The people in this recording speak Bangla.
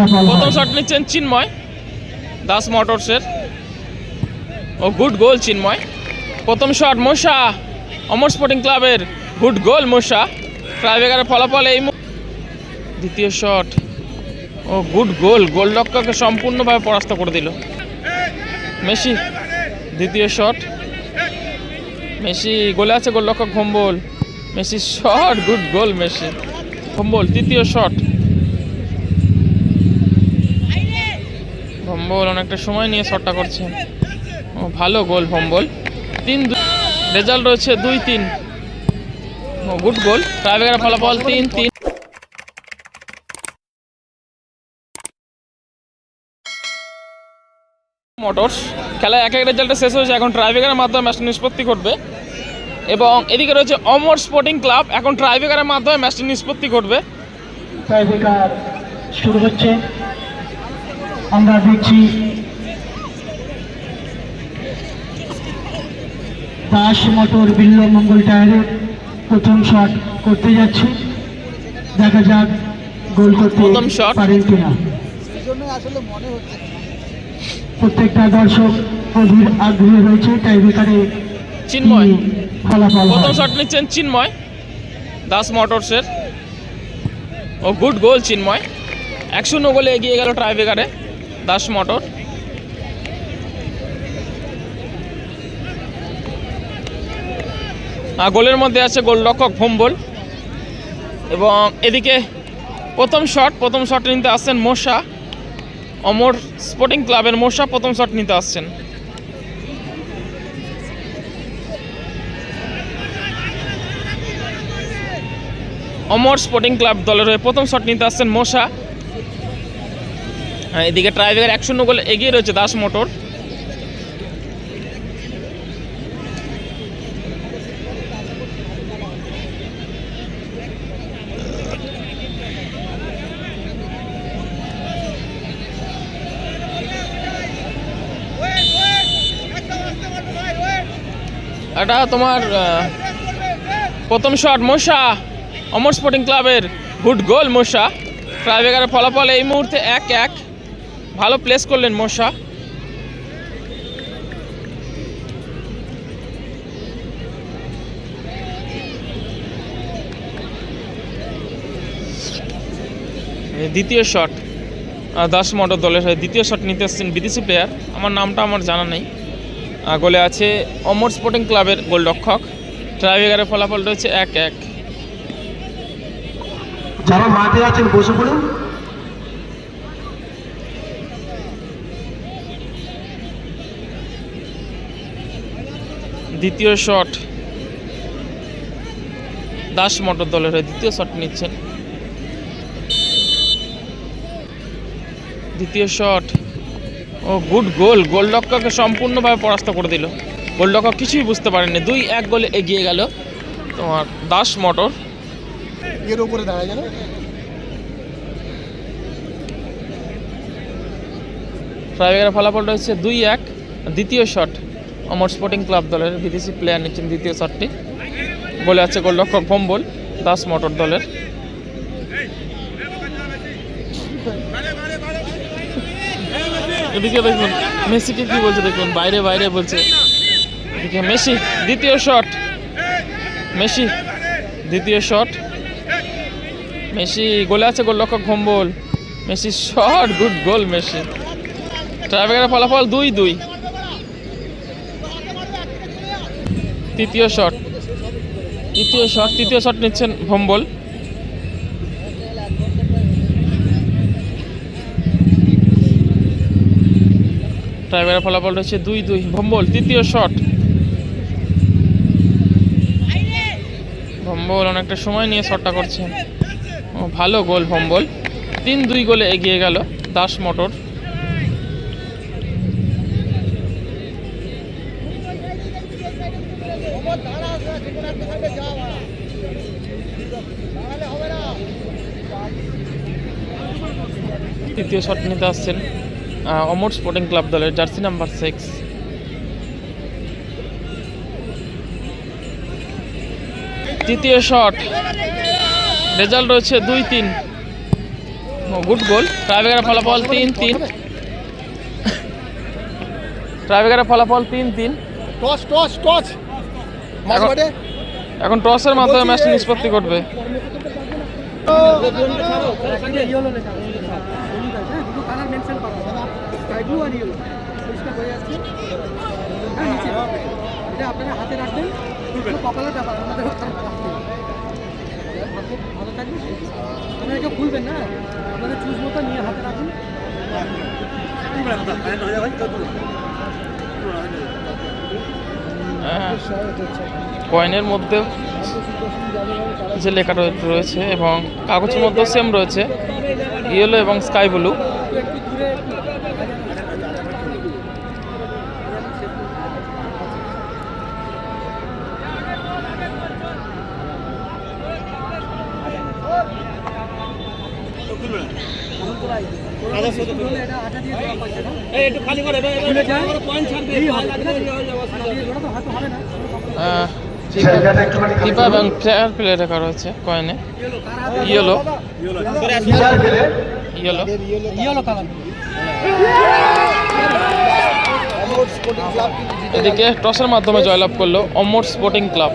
প্রথম শট নিচ্ছেন চিন্ময়, দাস মোটরসের। Oh good goal Chinmoy. প্রথম শট মশা অমর স্পোর্টিং ক্লাবের গুড গোল মশা ট্রাইবেকারের ফলাফল এই দ্বিতীয় শট ও গুড গোল গোলরক্ষককে সম্পূর্ণভাবে পরাস্ত করে দিল। মেসি, দ্বিতীয় শট মেসি, গোলে আছে গোলরক্ষক Bhombol. Messi shot good goal Messi. Bhombol তৃতীয় শট ভম্বল অনেকটা সময় নিয়ে শটটা করছেন ও, ভালো গোল ভম্বল তিন রেজাল্ট রয়েছে দুই তিন। ও গুড গোল ট্রাইবেকারের ফলাফল তিন তিন। মোটরস। খেলা এক এক রেজাল্টে শেষ হয়েছে। এখন ট্রাইবেকারের মাধ্যমে ম্যাচটা নিষ্পত্তি করবে এবং এদিকে রয়েছে অমর স্পোর্টিং ক্লাব এখন ট্রাইবেকারের মাধ্যমে ম্যাচটি নিষ্পত্তি করবে টাইব্রেকার শুরু হচ্ছে। আমরা দেখছি দাস মোটর বিল্ল মঙ্গল টায়ারের প্রথম শট করতে যাচ্ছে। দেখা যাক গোল করতে। পারেন কিনা। প্রত্যেকটা দর্শক গভীর আগ্রহী রয়েছে টাইব্রেকারে চিন্ময়। ফলাফল প্রথম শট নিচ্ছেন চিন্ময়। দাস মোটরসের। Oh good goal Chinmoy. এক শূন্য গোলে এগিয়ে গেল ট্রাইবেকারে দাস মোটর। গোলের মধ্যে আছে গোলরক্ষক ভম্বল। এবং এদিকে প্রথম শট প্রথম শট নিতে আসছেন মোশা। অমর স্পোর্টিং ক্লাবের মোশা প্রথম শট নিতে আসছেন। অমর স্পোর্টিং ক্লাব দলের হয়ে প্রথম শট নিতে আসছেন মোশা। হ্যাঁ, এদিকে ট্রাইবেকার এক শূন্য গোলে এগিয়ে রয়েছে দাস মোটর। এটা তোমার প্রথম শট মোশা অমর স্পোর্টিং ক্লাবের গুড গোল মোশা ট্রাইবেকারের ফলাফল এই মুহূর্তে এক এক। ভালো প্লেস করলেন মোশা। দ্বিতীয় শট দাস মোটর দলের হয়ে দ্বিতীয় শট নিতে এসছেন বিদেশি প্লেয়ার আমার নামটা আমার জানা নেই। গোলে আছে অমর স্পোর্টিং ক্লাবের গোলরক্ষক। ট্রাইবেকারের ফলাফল রয়েছে এক এক। যারা মাঠে আছেন, বসে পড়ুন। দ্বিতীয় শট দাস মোটর দলের হয়ে দ্বিতীয় শট নিচ্ছেন। দ্বিতীয় শট ও গুড গোল গোলরক্ষককে সম্পূর্ণভাবে পরাস্ত করে দিল। গোলরক্ষক কিছুই বুঝতে পারেননি। দুই এক গোলে এগিয়ে গেল তোমার দাস মোটর এর উপরে দাঁড়ায় ট্রাইবেকারের ফলাফল রয়েছে দুই এক দ্বিতীয় শট অমর স্পোর্টিং ক্লাব দলের বিদেশি প্লেয়ার নিচ্ছেন দ্বিতীয় শটটি গোলে আছে গোলরক্ষক ভম্বল, দাস মোটর দলের। এদিকে দেখুন, মেসিকে কি বলছে দেখুন, বাইরে বাইরে বলছে। এদিকে মেসি, দ্বিতীয় শট মেসি, দ্বিতীয় শট মেসি, গোলে আছে গোলরক্ষক Bhombol. Messi shot good goal Messi. ট্রাইবেকারের ফলাফল দুই দুই। তৃতীয় শট। তৃতীয় শট তৃতীয় শট নিচ্ছেন ভম্বল। ট্রাইবেকারের ফলাফল রয়েছে দুই দুই। ভম্বল, তৃতীয় শট। ভম্বল অনেকটা সময় নিয়ে শটটা করছেন ও, ভালো গোল ভম্বল। তিন দুই গোলে এগিয়ে গেল দাস মোটর। তৃতীয় শট নিতে আসছেন অমর স্পোর্টিং ক্লাব দলের জার্সি নাম্বার সিক্স। তৃতীয় শট রেজাল্ট রয়েছে দুই তিন। গুড গোল। ট্রাইবেকারের ফলাফল তিন তিন। ট্রাইবেকারের ফলাফল তিন তিন। Toss toss toss. এখন- টসের মাধ্যমে ম্যাচটি নিষ্পত্তি করবে আপনারা হাতে রাখবেন কপালের ব্যাপার আমাদের ভালো থাকবে আপনারা কেউ খুলবেন না আপনাদের চুজ মতো নিয়ে হাতে রাখুন হ্যাঁ। কয়েনের মধ্যে যে লেখা রয়েছে এবং কাগজের মধ্যেও সেম রয়েছে ইয়েলো এবং স্কাই ব্লু ফিফা এবং প্লেয়ার প্লে লেখা রয়েছে কয়েনে ইয়েলো ইয়েলো ইয়েলো এদিকে টসের মাধ্যমে জয়লাভ করল অমর স্পোর্টিং ক্লাব